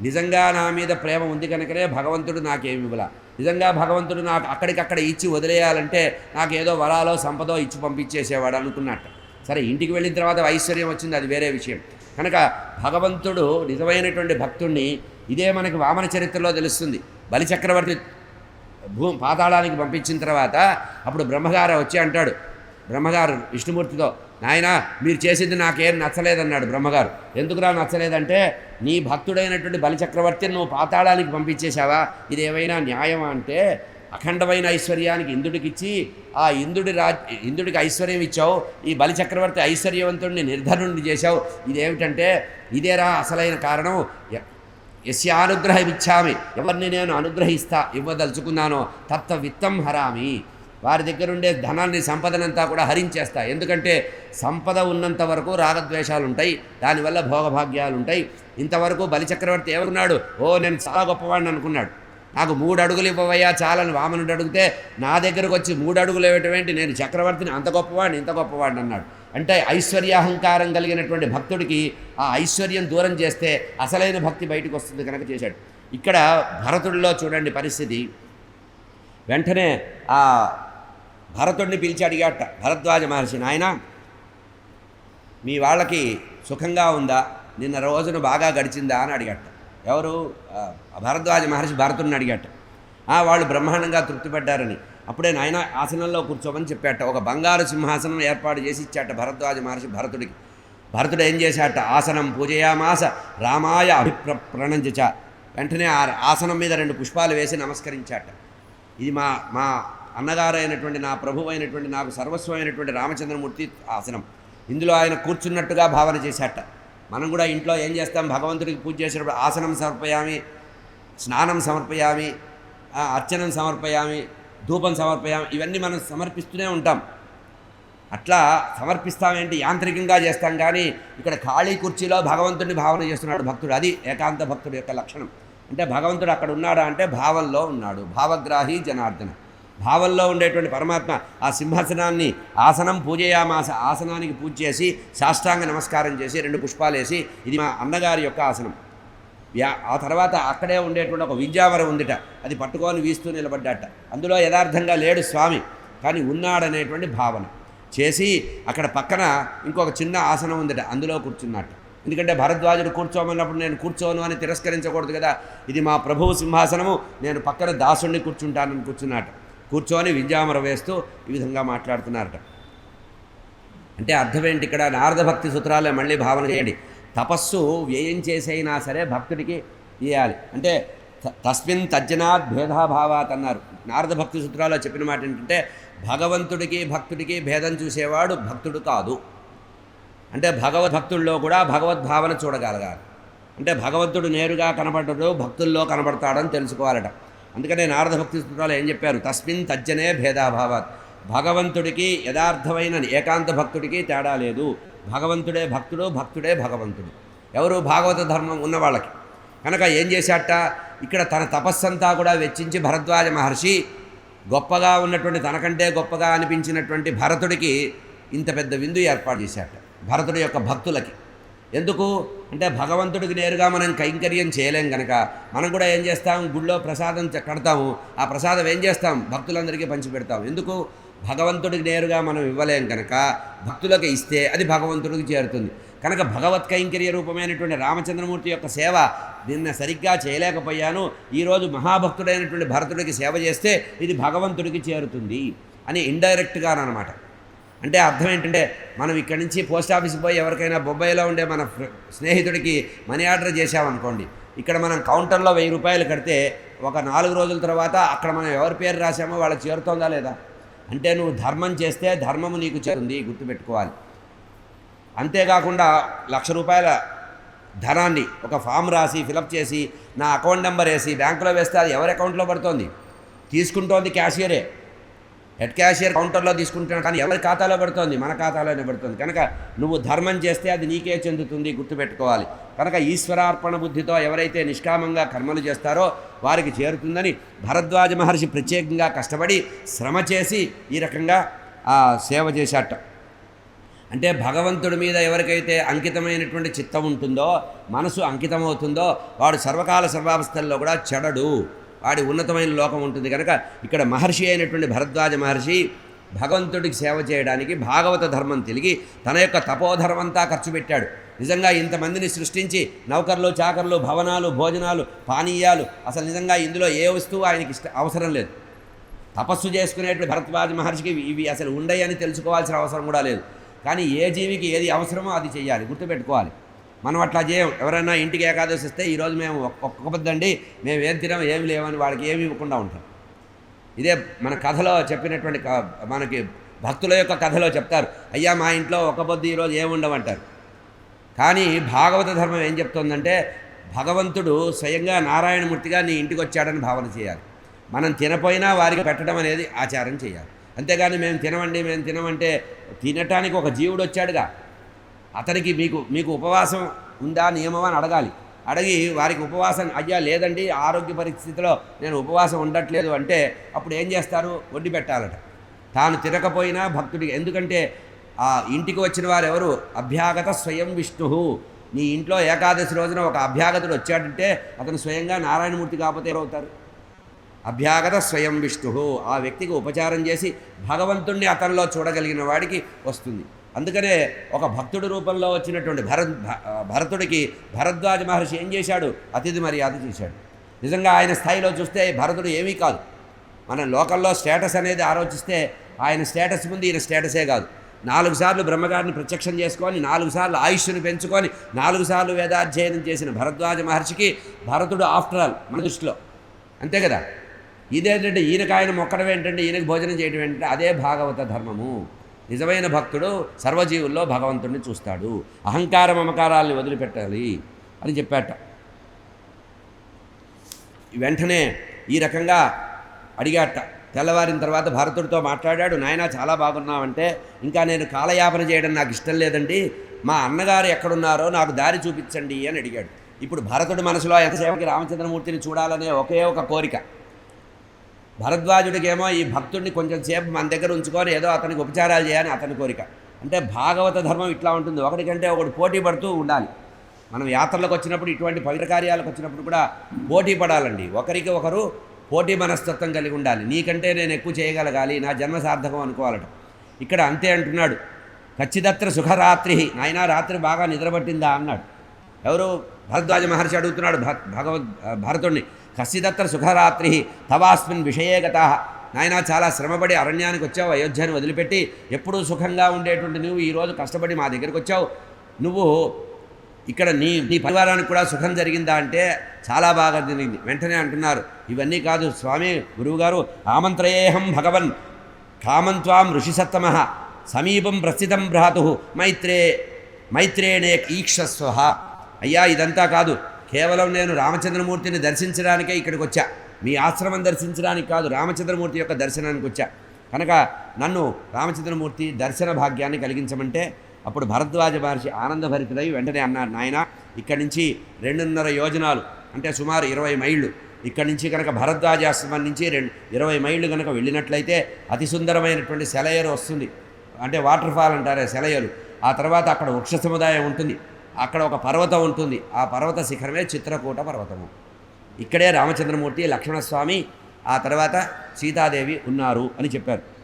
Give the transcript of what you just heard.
నిజంగా నా మీద ప్రేమ ఉంది కనుకనే భగవంతుడు నాకేమి ఇవ్వలా. నిజంగా భగవంతుడు నాకు అక్కడికక్కడ ఇచ్చి వదిలేయాలంటే నాకు ఏదో వరాలో సంపదో ఇచ్చి పంపించేసేవాడు అనుకున్నట్ట. సరే ఇంటికి వెళ్ళిన తర్వాత ఐశ్వర్యం వచ్చింది అది వేరే విషయం. కనుక భగవంతుడు నిజమైనటువంటి భక్తుణ్ణి ఇదే మనకి వామన చరిత్రలో తెలుస్తుంది. బలిచక్రవర్తి భూ పాతాళానికి పంపించిన తర్వాత అప్పుడు బ్రహ్మగారు వచ్చి అంటాడు బ్రహ్మగారు విష్ణుమూర్తితో నాయన మీరు చేసింది నాకేం నచ్చలేదన్నాడు బ్రహ్మగారు. ఎందుకురా నచ్చలేదంటే నీ భక్తుడైనటువంటి బలిచక్రవర్తిని నువ్వు పాతాళానికి పంపించేశావా? ఇది ఏమైనా న్యాయమా అంటే అఖండమైన ఐశ్వర్యానికి ఇంద్రుడికిచ్చి ఆ ఇంద్రుడి రా ఇంద్రుడికి ఐశ్వర్యం ఇచ్చావు ఈ బలిచక్రవర్తి ఐశ్వర్యవంతుడిని నిర్ధనుడిని చేశావు. ఇదేమిటంటే ఇదేరా అసలైన కారణం ఎస్య అనుగ్రహం ఇచ్చామి ఎవరిని నేను అనుగ్రహిస్తా ఇవ్వదలుచుకున్నానో తత్వ విత్తం హరామి. వారి దగ్గర ఉండే ధనాన్ని సంపదనంతా కూడా హరించేస్తా ఎందుకంటే సంపద ఉన్నంత వరకు రాగద్వేషాలు ఉంటాయి దానివల్ల భోగభాగ్యాలు ఉంటాయి ఇంతవరకు బలిచక్రవర్తి ఏమన్నాడు ఓ నేను చాలా గొప్పవాడిని అనుకున్నాడు నాకు మూడు అడుగులు ఇవ్వవయ్యా చాలని వామనుడు అడిగితే నా దగ్గరకు వచ్చి మూడు అడుగులు ఇవ్వటమేంటి నేను చక్రవర్తిని అంత గొప్పవాడిని ఇంత గొప్పవాడిని అన్నాడు అంటే ఐశ్వర్యాహంకారం కలిగినటువంటి భక్తుడికి ఆ ఐశ్వర్యం దూరం చేస్తే అసలైన భక్తి బయటకు వస్తుంది కనుక చేశాడు. ఇక్కడ భరతుడిలో చూడండి పరిస్థితి. వెంటనే ఆ భరతుడిని పిలిచి అడిగాట భరద్వాజ మహర్షి నాయన మీ వాళ్ళకి సుఖంగా ఉందా? నిన్న రోజున బాగా గడిచిందా? అని అడిగట. ఎవరు? భరద్వాజ మహర్షి భరతుడిని అడిగట. "ఆ, వాళ్ళు బ్రహ్మాండంగా తృప్తిపడ్డారని. అప్పుడే నాయన ఆసనంలో కూర్చోమని చెప్పాట. ఒక బంగారు సింహాసనం ఏర్పాటు చేసి ఇచ్చాట భరద్వాజ మహర్షి భరతుడికి. భరతుడు ఏం చేశాట? ఆసనం పూజయామాస రామాయ అభిప్ర ప్రణంజచ. వెంటనే ఆ ఆసనం మీద రెండు పుష్పాలు వేసి నమస్కరించాట. ఇది మా మా అన్నగారైనటువంటి నా ప్రభు అయినటువంటి నాకు సర్వస్వమైనటువంటి రామచంద్రమూర్తి ఆసనం. ఇందులో ఆయన కూర్చున్నట్టుగా భావన చేశాట. మనం కూడా ఇంట్లో ఏం చేస్తాం? భగవంతుడికి పూజ చేసేటప్పుడు ఆసనం సమర్పయామి స్నానం సమర్పయామి అర్చనం సమర్పయామి ధూపం సమర్పయామి ఇవన్నీ మనం సమర్పిస్తూనే ఉంటాం. అట్లా సమర్పిస్తామేంటి? యాంత్రికంగా చేస్తాం కానీ ఇక్కడ ఖాళీ కుర్చీలో భగవంతుడిని భావన చేస్తున్నాడు భక్తుడు. అది ఏకాంత భక్తుడి యొక్క లక్షణం. అంటే భగవంతుడు అక్కడ ఉన్నాడా అంటే భావంలో ఉన్నాడు. భావగ్రాహి జనార్దన. భావంలో ఉండేటువంటి పరమాత్మ ఆ సింహాసనాన్ని ఆసనం పూజయామాస ఆసనానికి పూజ చేసి సాష్టాంగ నమస్కారం చేసి రెండు పుష్పాలు వేసి ఇది మా అన్నగారి యొక్క ఆసనం. ఆ తర్వాత అక్కడే ఉండేటువంటి ఒక విద్యావరం ఉందిట. అది పట్టుకొని వీస్తూ నిలబడ్డాట. అందులో యథార్థంగా లేడు స్వామి కానీ ఉన్నాడనేటువంటి భావన. చేసి అక్కడ పక్కన ఇంకొక చిన్న ఆసనం ఉందిట అందులో కూర్చున్నట్టు ఎందుకంటే భరద్వాజుడు కూర్చోమన్నప్పుడు నేను కూర్చోను అని తిరస్కరించకూడదు కదా. ఇది మా ప్రభువు సింహాసనము నేను పక్కన దాసుణ్ణి కూర్చుంటానని కూర్చున్నాట. కూర్చొని విద్యామర వేస్తూ ఈ విధంగా మాట్లాడుతున్నారట. అంటే అర్థం ఏంటి ఇక్కడ? నారద భక్తి సూత్రాలే మళ్ళీ భావన చేయండి. తపస్సు వ్యయం చేసైనా సరే భక్తుడికి ఇవ్వాలి అంటే తస్మిన్ తజ్జనాత్ భేదాభావాత్ అన్నారు. నారద భక్తి సూత్రాల్లో చెప్పిన మాట ఏంటంటే భగవంతుడికి భక్తుడికి భేదం చూసేవాడు భక్తుడు కాదు. అంటే భగవద్భక్తుల్లో కూడా భగవద్భావన చూడగలగాలి. అంటే భగవంతుడు నేరుగా కనబడడు భక్తుల్లో కనబడతాడని తెలుసుకోవాలట. అందుకనే నారద భక్తి సూత్రాలు ఏం చెప్పారు? తస్మిన్ తజ్జనే భేదాభావాత్. భగవంతుడికి యథార్థమైన ఏకాంత భక్తుడికి తేడా లేదు. భగవంతుడే భక్తుడు భక్తుడే భగవంతుడు. ఎవరు భాగవత ధర్మం ఉన్న వాళ్ళకి. కనుక ఏం చేశాట? ఇక్కడ తన తపస్సంతా కూడా వెచ్చించి భరద్వాజ మహర్షి గొప్పగా ఉన్నటువంటి తనకంటే గొప్పగా అనిపించినటువంటి భరతుడికి ఇంత పెద్ద విందు ఏర్పాటు చేశాట. భరతుడి యొక్క భక్తులకి. ఎందుకు? అంటే భగవంతుడికి నేరుగా మనం కైంకర్యం చేయలేం కనుక మనం కూడా ఏం చేస్తాం? గుళ్ళో ప్రసాదం కడతాము. ఆ ప్రసాదం ఏం చేస్తాం? భక్తులందరికీ పంచిపెడతాం. ఎందుకు? భగవంతుడికి నేరుగా మనం ఇవ్వలేం కనుక భక్తులకు ఇస్తే అది భగవంతుడికి చేరుతుంది. కనుక భగవత్ కైంకర్య రూపమైనటువంటి రామచంద్రమూర్తి యొక్క సేవ నిన్న సరిగ్గా చేయలేకపోయాను. ఈరోజు మహాభక్తుడైనటువంటి భరతుడికి సేవ చేస్తే ఇది భగవంతుడికి చేరుతుంది అని ఇండైరెక్ట్గానమాట అంటే అర్థం ఏంటంటే మనం ఇక్కడి నుంచి పోస్ట్ ఆఫీస్కి పోయి ఎవరికైనా బొంబాయిలో ఉండే మన స్నేహితుడికి మనీ ఆర్డర్ చేసామనుకోండి ఇక్కడ మనం కౌంటర్లో వెయ్యి రూపాయలు కడితే ఒక నాలుగు రోజుల తర్వాత అక్కడ మనం ఎవరి పేరు రాసామో వాళ్ళకి చేరుతోందా లేదా? అంటే నువ్వు ధర్మం చేస్తే ధర్మము నీకు చేరుంది గుర్తుపెట్టుకోవాలి. అంతేకాకుండా లక్ష రూపాయల ధనాన్ని ఒక ఫామ్ రాసి ఫిలప్ చేసి నా అకౌంట్ నెంబర్ వేసి బ్యాంకులో వేస్తే అది ఎవరి అకౌంట్లో పడుతోంది? తీసుకుంటోంది క్యాషియరే. హెడ్ క్యాషియర్ కౌంటర్లో తీసుకుంటున్నాడు. కానీ ఎవరి ఖాతాలో పెడుతోంది? మన ఖాతాలోనే పెడుతుంది. కనుక నువ్వు ధర్మం చేస్తే అది నీకే చెందుతుంది గుర్తుపెట్టుకోవాలి. కనుక ఈశ్వరార్పణ బుద్ధితో ఎవరైతే నిష్కామంగా కర్మలు చేస్తారో వారికి చేరుతుందని భరద్వాజ మహర్షి ప్రత్యేకంగా కష్టపడి శ్రమ చేసి ఈ రకంగా ఆ సేవ చేశాట. అంటే భగవంతుడి మీద ఎవరికైతే అంకితమైనటువంటి చిత్తం ఉంటుందో మనసు అంకితమవుతుందో వాడు సర్వకాల సర్వావస్థల్లో కూడా చెడడు. వాడి ఉన్నతమైన లోకం ఉంటుంది కనుక ఇక్కడ మహర్షి అయినటువంటి భరద్వాజ మహర్షి భగవంతుడికి సేవ చేయడానికి భాగవత ధర్మం తిరిగి తన యొక్క తపోధర్మంతా ఖర్చు పెట్టాడు. నిజంగా ఇంతమందిని సృష్టించి నౌకర్లు చాకర్లు భవనాలు భోజనాలు పానీయాలు అసలు నిజంగా ఇందులో ఏ వస్తువు ఆయనకి ఇష్ట అవసరం లేదు. తపస్సు చేసుకునేటువంటి భరద్వాజ మహర్షికి ఇవి- అసలు ఉండయని తెలుసుకోవాల్సిన అవసరం కూడా లేదు. కానీ ఏ జీవికి ఏది అవసరమో అది చేయాలి గుర్తుపెట్టుకోవాలి. మనం అట్లా చేయం. ఎవరైనా ఇంటికి ఏకాదశి ఇస్తే ఈరోజు మేము ఒక్క- పొద్దండి మేము ఏం తినాం ఏమి లేవని వాళ్ళకి ఏమి ఇవ్వకుండా ఉంటాం. ఇదే మన కథలో చెప్పినటువంటి మనకి భక్తుల యొక్క కథలో చెప్తారు. అయ్యా మా ఇంట్లో ఒక పొద్దు ఈరోజు ఏముండమంటారు కానీ భాగవత ధర్మం ఏం చెప్తోందంటే భగవంతుడు స్వయంగా నారాయణమూర్తిగా నీ ఇంటికి వచ్చాడని భావన చేయాలి. మనం తినపోయినా వారికి పెట్టడం అనేది ఆచారం చేయాలి. అంతేగాని మేము తినమండి మేము తినమంటే తినటానికి ఒక జీవుడు వచ్చాడుగా. అతనికి మీకు మీకు ఉపవాసం ఉందా నియమం అని అడగాలి. అడిగి వారికి ఉపవాసం అయ్యా లేదండి ఆరోగ్య పరిస్థితిలో నేను ఉపవాసం ఉండట్లేదు అంటే అప్పుడు ఏం చేస్తారు? వడ్డీ పెట్టాలట. తాను తినకపోయినా భక్తుడికి ఎందుకంటే ఆ ఇంటికి వచ్చిన వారు ఎవరు అభ్యాగత స్వయం విష్ణు నీ ఇంట్లో ఏకాదశి రోజున ఒక అభ్యాగతుడు వచ్చాడంటే అతను స్వయంగా నారాయణమూర్తి కాకపోతే ఎవరవుతారు అభ్యాగత స్వయం విష్ణు ఆ వ్యక్తికి ఉపచారం చేసి భగవంతుణ్ణి అతనిలో చూడగలిగిన వాడికి వస్తుంది. అందుకనే ఒక భక్తుడి రూపంలో వచ్చినటువంటి భరత్ భ- భరతుడికి భరద్వాజ మహర్షి ఏం చేశాడు? అతిథి మర్యాద చేశాడు. నిజంగా ఆయన స్థాయిలో చూస్తే భరతుడు ఏమీ కాదు. మన లోకల్లో స్టేటస్ అనేది ఆలోచిస్తే ఆయన స్టేటస్ ముందు ఈయన స్టేటసే కాదు. నాలుగు సార్లు బ్రహ్మగారిని ప్రత్యక్షం చేసుకొని నాలుగు సార్లు ఆయుష్ను పెంచుకొని నాలుగు సార్లు వేదాధ్యయనం చేసిన భరద్వాజ మహర్షికి భరతుడు ఆఫ్టర్ ఆల్ మన దృష్టిలో. అంతే కదా? ఇదేంటంటే ఈయనకు ఆయన మొక్కడం ఏంటంటే ఈయనకు భోజనం చేయడం ఏంటంటే అదే భాగవత ధర్మము. నిజమైన భక్తుడు సర్వజీవుల్లో భగవంతుడిని చూస్తాడు. అహంకార మమకారాల్ని వదిలిపెట్టాలి అని చెప్పాట. వెంటనే ఈ రకంగా అడిగాట. తెల్లవారిన తర్వాత భరతుడితో మాట్లాడాడు నాయన చాలా బాగున్నావంటే ఇంకా నేను కాలయాపన చేయడం నాకు ఇష్టం లేదండి. మా అన్నగారు ఎక్కడున్నారో నాకు దారి చూపించండి అని అడిగాడు. ఇప్పుడు భరతుడి మనసులో ఎంతసేపటికి రామచంద్రమూర్తిని చూడాలనే ఒకే ఒక కోరిక. భరద్వాజుడికేమో ఈ భక్తుడిని కొంచెం సేపు మన దగ్గర ఉంచుకొని ఏదో అతనికి ఉపచారాలు చేయాలని అతని కోరిక. అంటే భాగవత ధర్మం ఇట్లా ఉంటుంది. ఒకటికంటే ఒకటి పోటీ పడుతూ ఉండాలి. మనం యాత్రలకు వచ్చినప్పుడు ఇటువంటి పవిత్ర కార్యాలకు వచ్చినప్పుడు కూడా పోటీ పడాలండి. ఒకరికి ఒకరు పోటీ మనస్తత్వం కలిగి ఉండాలి. నీకంటే నేను ఎక్కువ చేయగలగాలి. నా జన్మ సార్థకం అనుకోవాలట. ఇక్కడ అంతే అంటున్నాడు. ఖచ్చితత్ర సుఖరాత్రి. నాయన రాత్రి బాగా నిద్రపట్టిందా? అన్నాడు. ఎవరు? భరద్వాజ మహర్షి అడుగుతున్నాడు భ- భగవద్ భరతుణ్ణి. కసిదత్ర సుఖరాత్రి తవాస్మిన్ విషయే గత. నాయన చాలా శ్రమపడి అరణ్యానికి వచ్చావు అయోధ్యను వదిలిపెట్టి ఎప్పుడూ సుఖంగా ఉండేటువంటి నువ్వు ఈరోజు కష్టపడి మా దగ్గరికి వచ్చావు. నువ్వు ఇక్కడ నీ నీ పరివారానికి కూడా సుఖం జరిగిందా అంటే చాలా బాగా జరిగింది. వెంటనే అంటున్నారు ఇవన్నీ కాదు స్వామి గురువుగారు ఆమంత్రయేహం భగవన్ కామంత్వాం ఋషిసత్తమ సమీపం ప్రస్థితం భ్రాతు మైత్రే మైత్రేణే ఈక్షస్వ. అయ్యా ఇదంతా కాదు. కేవలం నేను రామచంద్రమూర్తిని దర్శించడానికే ఇక్కడికి వచ్చా. మీ ఆశ్రమం దర్శించడానికి కాదు రామచంద్రమూర్తి యొక్క దర్శనానికి వచ్చా. కనుక నన్ను రామచంద్రమూర్తి దర్శన భాగ్యాన్ని కలిగించమంటే అప్పుడు భరద్వాజ మహర్షి ఆనందభరితుడై వెంటనే అన్నారు నాయన ఇక్కడి నుంచి రెండున్నర యోజనాలు అంటే సుమారు ఇరవై మైళ్ళు. ఇక్కడి నుంచి కనుక భరద్వాజ ఆశ్రమం నుంచి రెండు ఇరవై మైళ్ళు కనుక వెళ్ళినట్లయితే అతి సుందరమైనటువంటి సెలయరు వస్తుంది. అంటే వాటర్ ఫాల్ అంటారే సెలయరు ఆ తర్వాత అక్కడ వృక్ష సముదాయం ఉంటుంది. అక్కడ ఒక పర్వతం ఉంటుంది. ఆ పర్వత శిఖరమే చిత్రకూట పర్వతము. ఇక్కడే రామచంద్రమూర్తి లక్ష్మణస్వామి ఆ తర్వాత సీతాదేవి ఉన్నారు అని చెప్పారు.